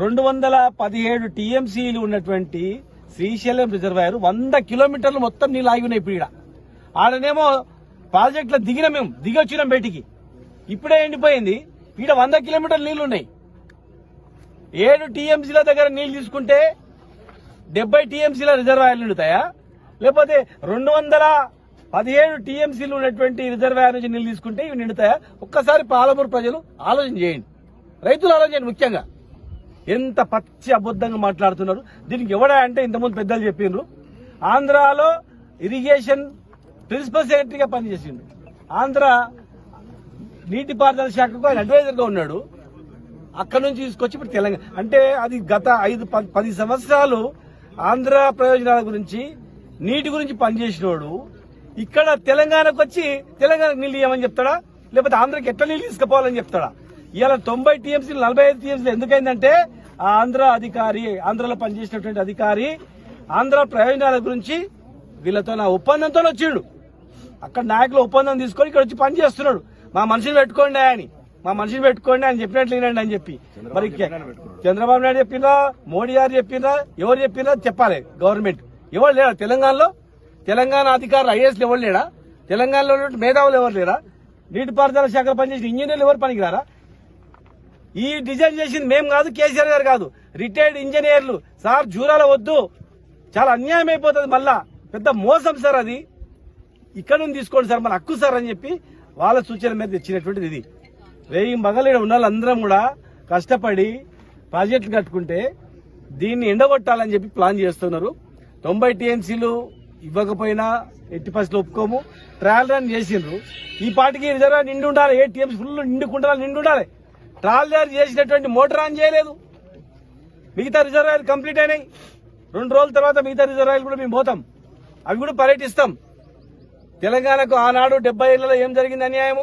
రెండు వందల పదిహేడు టీఎంసీలు ఉన్నటువంటి శ్రీశైలం రిజర్వాయర్ వంద కిలోమీటర్లు మొత్తం నీళ్ళు ఆగి ఉన్నాయి ఇప్పుడు ఆడనేమో ప్రాజెక్టులో దిగిన మేము దిగి వచ్చినాం బయటికి. ఇప్పుడే ఎండిపోయింది. ఈడ వంద కిలోమీటర్లు నీళ్ళు ఉన్నాయి. ఏడు టీఎంసీల దగ్గర నీళ్ళు తీసుకుంటే డెబ్బై టీఎంసీల రిజర్వాయర్లు నిండుతాయా లేకపోతే రెండు వందల పదిహేడు టీఎంసీలు ఉన్నటువంటి రిజర్వాయర్ నుంచి నీళ్ళు తీసుకుంటే ఇవి నిండుతాయా? ఒక్కసారి పాలమూరు ప్రజలు ఆలోచన చేయండి. రైతులు ఆలోచన ముఖ్యంగా. ఎంత పచ్చి అబద్ధంగా మాట్లాడుతున్నారు? దీనికి ఎవడా అంటే ఇంతకుముందు పెద్దలు చెప్పిండ్రు ఆంధ్రాలో ఇరిగేషన్ ప్రిన్సిపల్ సెక్రటరీగా పనిచేసిండు. ఆంధ్ర నీటిపారుదల శాఖకు ఆయన అడ్వైజర్గా ఉన్నాడు. అక్కడ నుంచి తీసుకొచ్చి ఇప్పుడు తెలంగాణ అంటే అది గత ఐదు ప- పది సంవత్సరాలు ఆంధ్ర ప్రయోజనాల గురించి నీటి గురించి పనిచేసినోడు. ఇక్కడ తెలంగాణకు వచ్చి తెలంగాణకు నీళ్ళు ఇవ్వమని చెప్తాడా? లేకపోతే ఆంధ్రకి ఎట్లా నీళ్ళు తీసుకుపోవాలని చెప్తాడా? ఇవాళ తొంభై టీఎంసీలు నలభై ఐదు టీఎంసీలు ఎందుకైందంటే ఆ ఆంధ్ర అధికారి ఆంధ్రలో పనిచేసినటువంటి అధికారి ఆంధ్ర ప్రయోజనాల గురించి వీళ్ళతో నా ఒప్పందంతో వచ్చిండు. అక్కడ నాయకులు ఒప్పందం తీసుకొని ఇక్కడ వచ్చి పని చేస్తున్నాడు. మా మనిషిని పెట్టుకోండి అని. మా మనిషిని పెట్టుకోండి అని చెప్పినట్లు వినండి అని చెప్పి. మరి చంద్రబాబు నాయుడు చెప్పిందా మోడీ గారు చెప్పిందా ఎవరు చెప్పిందా చెప్పాలి. గవర్నమెంట్. ఎవరు లేరా తెలంగాణలో? తెలంగాణ అధికారులు ఐఏఎస్లు ఎవరు లేడా? తెలంగాణలో మేధావులు ఎవరు లేరా? నీటిపారుదల శాఖ పనిచేసిన ఇంజనీర్లు ఎవరు పనికిరారా? ఈ డిజైన్ చేసింది మేము కాదు కేసీఆర్ గారు కాదు. రిటైర్డ్ ఇంజనీర్లు. సార్ జూరాల వద్దు. చాలా అన్యాయం అయిపోతుంది మళ్ళా. పెద్ద మోసం సార్ అది. ఇక్కడ నుంచి తీసుకోండి సార్ మన హక్కు సార్ అని చెప్పి వాళ్ళ సూచన మీద తెచ్చినటువంటిది ఇది. రేయి మగలు ఉన్న వాళ్ళందరం కూడా కష్టపడి ప్రాజెక్టులు కట్టుకుంటే దీన్ని ఎండగొట్టాలని చెప్పి ప్లాన్ చేస్తున్నారు. తొంభై టీఎంసీలు ఇవ్వకపోయినా ఎట్టి పరిస్థితులు ఒప్పుకోము. ట్రయల్ రన్ చేసిండ్రు. ఈ పాటికి రిజర్వ్ నిండి ఉండాలి. ఏ టీఎంసీ ఫుల్ నిండుకుండాలి నిండి ఉండాలి ట్రాలర్ చేసినటువంటి మోటార్ ఆన్ చేయలేదు. మిగతా రిజర్వాయర్లు కంప్లీట్ అయినాయి. రెండు రోజుల తర్వాత మిగతా రిజర్వాయర్లు కూడా మేము పోతాం. అవి కూడా పర్యటిస్తాం. తెలంగాణకు ఆనాడు డెబ్బై ఏళ్ళలో ఏం జరిగింది అన్యాయము?